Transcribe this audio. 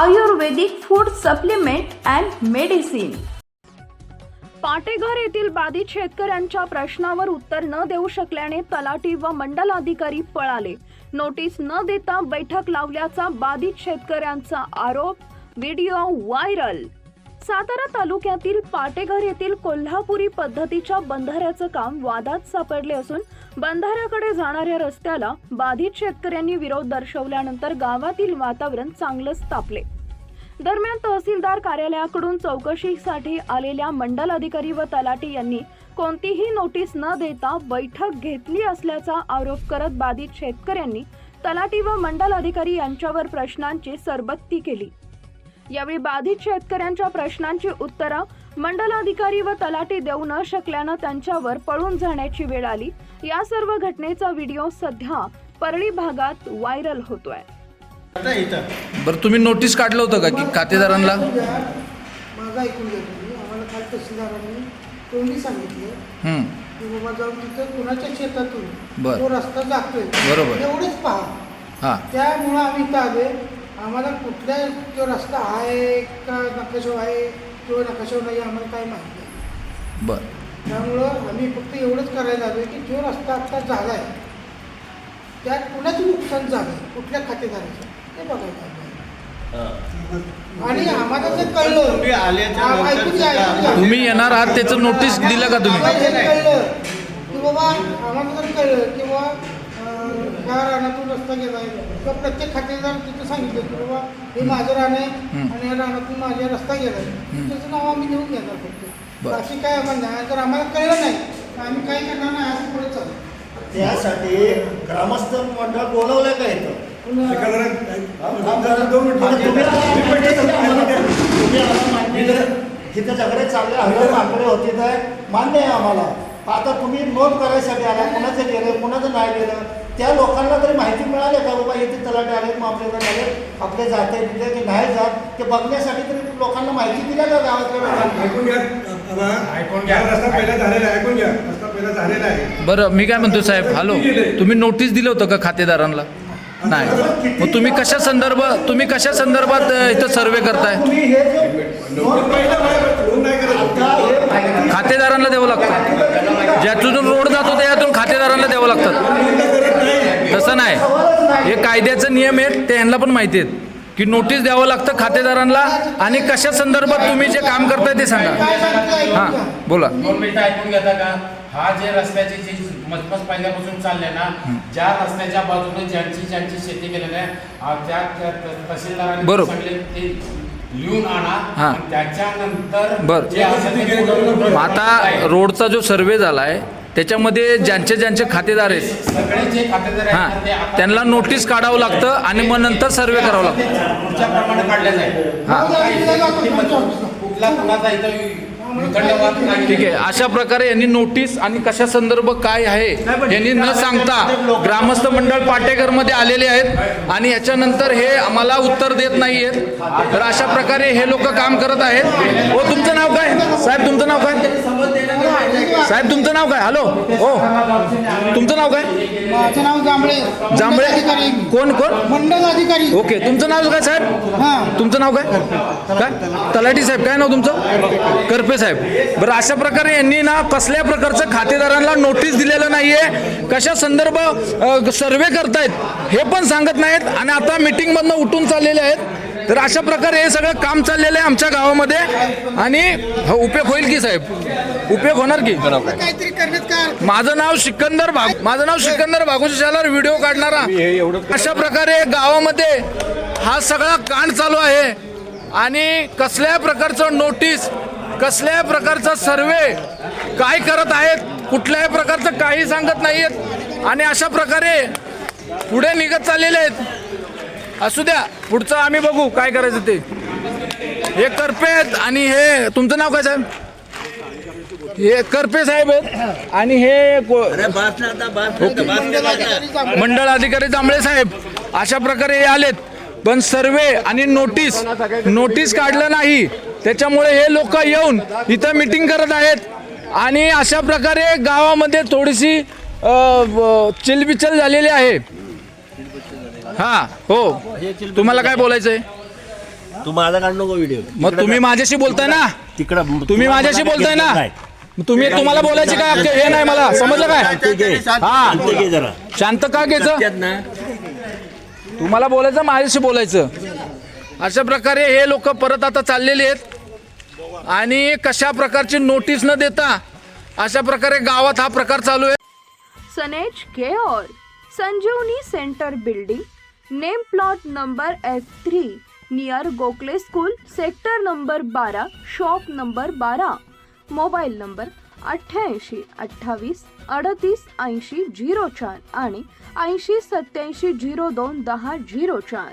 Ayurvedic food supplement and medicine. Pateghar येथील बाधित शेतकऱ्यांच्या प्रश्नावर उत्तर न देऊ शकल्याने तलाठी व मंडल अधिकारी पळाले. नोटीस न देता बैठक लावल्याचा बाधित शेतकऱ्यांचा आरोप व्हिडिओ व्हायरल. सातारा तालुक्यातील पाटेघर येथील कोल्हापुरी पद्धतीच्या बंधाऱ्याचं काम वादात सापडले असून बंधाऱ्याकडे जाणाऱ्या रस्त्याला बाधित शेतकऱ्यांनी विरोध दर्शवल्यानंतर गावातील वातावरण चांगलंच तापले. दरम्यान तहसीलदार कार्यालयाकडून चौकशीसाठी आलेल्या मंडल अधिकारी व तलाटी यांनी कोणतीही नोटीस न देता बैठक घेतली असल्याचा आरोप करत बाधित शेतकऱ्यांनी तलाटी व मंडल अधिकारी यांच्यावर प्रश्नांची सरबत्ती केली. यावेळी बाधित शेतकऱ्यांच्या प्रश्नांची उत्तरं मंडल अधिकारी व तलाठी देऊ न शकल्यानं त्यांच्यावर पळून जाण्याची वेळ आली. या सर्व घटनेचा व्हिडिओ सध्या परळी भागात व्हायरल होतोय. आता इथं. बरं तुम्ही नोटीस काढलं होतं का की खातेदारांना? माझं ऐकून घ्या तुम्ही. आम्हाला काल तहसीलदारांनी तोंडी सांगितले? हं, की बाबा जाऊन तिथं कुणाच्या शेतातून बर. तो रस्ता जातोय बरोबर. एवढंच पहा. हां. त्यामुळं आम्ही इथं आले आम्हाला कुठल्या तो रस्ता आहे का नकाशो आहे किंवा नकाशो नाही आम्हाला काय माहिती नाही. बरं. त्यामुळं आम्ही फक्त एवढंच करायला आलो की जो रस्ता आत्ता झाला आहे त्यात कुणाचं नुकसान झालं कुठल्या खातेदाराचं ते बघायला. आणि आम्हाला जर कळलं तुम्ही येणार आहात त्याचं नोटीस दिलं का तुम्ही? कळलं की बाबा आम्हाला जर कळलं की बाबा अं, ह्या रानातून रस्ता गेलाय तर प्रत्येक खातेदार तिथं सांगितलं की बाबा हे माझं रान आहे. आणि या रानातून माझा रस्ता गेलाय हं. त्याचं नाव आम्ही लिहून घेणार फक्त. बाकी काय आम्हाला नाही. जर आम्हाला कळलं नाही तर आम्ही काय करणार नाही असं पुढे चालू. त्यासाठी ग्रामस्थ मंडळ बोलवलंय का इथं? तिथे झगडे चालले हजार आकडे होते तर मान्य आहे आम्हाला. आता तुम्ही नोंद करायसाठी आला कुणाचं गेलं कुणाचं नाही गेलं त्या लोकांना तरी माहिती मिळाली का बाबा इथे तलाटे आले मामलेदार आले आपले जाते तिथे की नाही जात ते बघण्यासाठी तरी लोकांना माहिती दिल्या का गावातल्या लोकांना? ऐकून घ्या ऐकून घ्या. रस्ता पहिला झालेला आहे ऐकून घ्या. रस्ता पहिला झालेला आहे. बरं मी काय म्हणतो साहेब हॅलो तुम्ही नोटीस दिलं होतं का खातेदारांना? नाही. मग तुम्ही कशा संदर्भ तुम्ही कशा संदर्भात इथं सर्वे करताय? खातेदारांना द्यावं लागतं. ज्यातून रोड जातो त्यातून खातेदारांना द्यावं लागतं तसं नाही. हे कायद्याचे नियम आहेत ते ह्यांना पण माहिती आहेत. की नोटीस द्यावं लागतं खातेदारांना आणि कशा संदर्भात तुम्ही जे काम करताय ते सांगा. हां. बोला. ऐकून घेता का? हा जे रस्त्याचे जे मजबूत पहिल्यापासून चालले ना ज्या रस्त्याच्या बाजूने ज्यांची ज्यांची शेती केलेली आहे त्या तहसीलदारांनी बरोबर. लिहून आणा हा. त्याच्यानंतर बरं. जे असेल ते पूर्ण- मग आता रोडचा जो सर्वे झाला आहे त्याच्यामध्ये ज्यांचे ज्यांचे खातेदार आहेत. सगळे जे खातेदार आहेत ना, ते हां आता- त्यांना नोटीस काढावं लागतं आणि मग नंतर सर्वे करावं लागतं. पुढच्या प्रमाणे काढले जाईल. हां. कुठला कुणाचा इथं ठीक आहे. अशा प्रकारे यांनी नोटीस आणि कशा संदर्भ काय आहे यांनी न सांगता ग्रामस्थ मंडळ पाटेकरमध्ये आलेले आहेत आणि याच्यानंतर हे आम्हाला उत्तर देत नाही आहेत तर अशा प्रकारे हे लोक काम करत आहेत. हो तुमचं नाव काय? साहेब तुमचं नाव काय? साहेब तुमचं नाव काय? हॅलो हो तुमचं नाव काय? माझं नाव जांभळे. जांभळे. कोण कोण? मंडल अधिकारी ओके तुमचं नाव काय साहेब? तुमचं नाव काय? काय? तलाठी साहेब काय नाव तुमचं? करपे साहेब. बरं अशा प्रकारे यांनी ना कसल्या प्रकारचं खातेदारांना नोटीस दिलेलं नाहीये कशा संदर्भ सर्वे करतायत हे पण सांगत नाहीत आणि आता मीटिंग मधनं उठून चाललेले आहेत. तर अशा प्रकारे हे सगळं काम चाललेलं आहे आमच्या गावामध्ये. आणि हो, उपयोग होईल की साहेब? उपयोग होणार की? माझं नाव सिकंदर भाग माझं नाव सिकंदर भागुशाला व्हिडिओ काढणारा. अशा प्रकारे गावामध्ये हा सगळा कांड चालू आहे. आणि कसल्या प्रकारचं नोटीस कसल्या प्रकारचा सर्वे काय करत आहेत कुठल्याही प्रकारचं काही सांगत नाहीयेत. आणि अशा प्रकारे पुढे निघत चाललेले आहेत. असू द्या पुढचं आम्ही बघू काय करायचं ते. हे करपे आहेत आणि हे तुमचं नाव काय साहेब? हे करपे साहेब आहेत. आणि हे मंडळ अधिकारी जांभळे साहेब अशा प्रकारे हे आलेत. पण सर्वे आणि नोटीस नोटीस काढलं नाही. त्याच्यामुळे हे लोक येऊन इथं मिटिंग करत आहेत. आणि अशा प्रकारे गावामध्ये थोडीशी चिलबिचल झालेली आहे. हा हो. तुम्हाला काय बोलायचं आहे तू माझा काढ नको व्हिडिओ मग तुम्ही माझ्याशी बोलताय ना? तिकडं तुम्ही माझ्याशी बोलताय ना? तुम्ही तुम्हाला बोलायचे काय हक्क हे नाही मला. समजलं काय? हा. जरा. शांत का घ्यायचं? तुम्हाला बोलायचं माझ्याशी बोलायचं? अशा प्रकारे हे लोक परत आता चाललेले आहेत. आणि कशा प्रकारची नोटीस न देता अशा प्रकारे गावात हा प्रकार चालू आहे. सनेज केओर Sanjeevani center building name plot number F three near Gokhale school sector number बारा शॉप नंबर बारा मोबाईल नंबर अठ्ठ्याऐंशी अठ्ठावीस अडतीस ऐंशी झिरो चार आणि ऐंशी सत्याऐंशी झिरो दोन दहा झिरो चार.